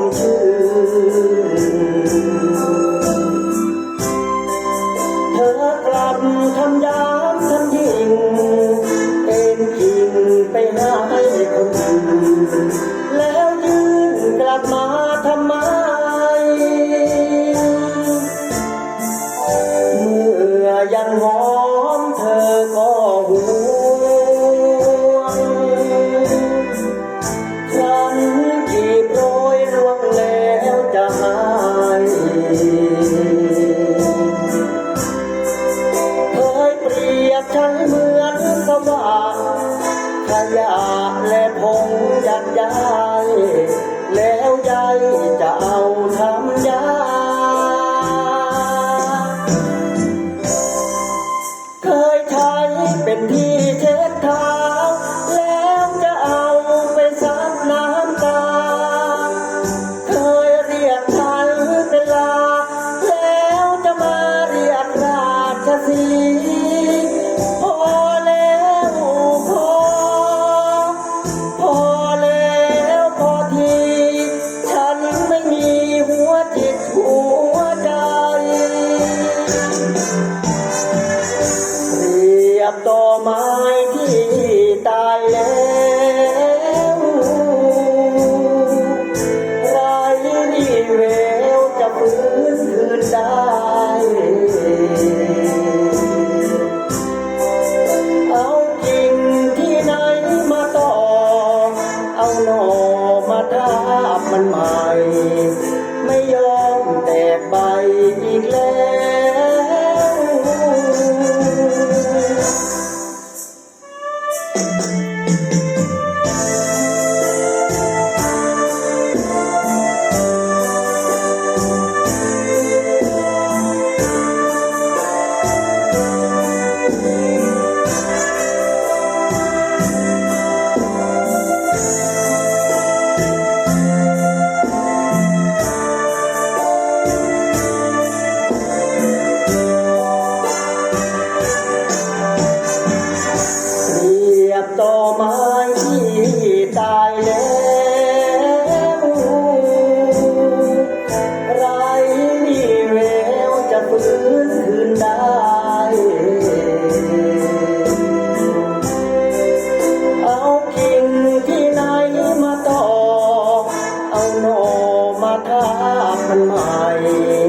มชื่นเธอกลับทำยามทำยิงเอ็นพิงไปหาให้คนอื่นแล้วยืนกลับมาทำไม เมื่อยังงอ และพงยัดย้ายแล้วยายจะ บต่อไม้ที่ตายแล้วไรนี่เววจะฟื้นคืนได้เอากิ่งที่ไหนมาต่อ เอาหน่อมาทาบมันใหม่ ต่อไม้ที่ตายแล้วไรมีแววจะฟื้นคืนได้เอากิ่งที่ไหนมาต่อ เอาหน่อมาทาบมันใหม่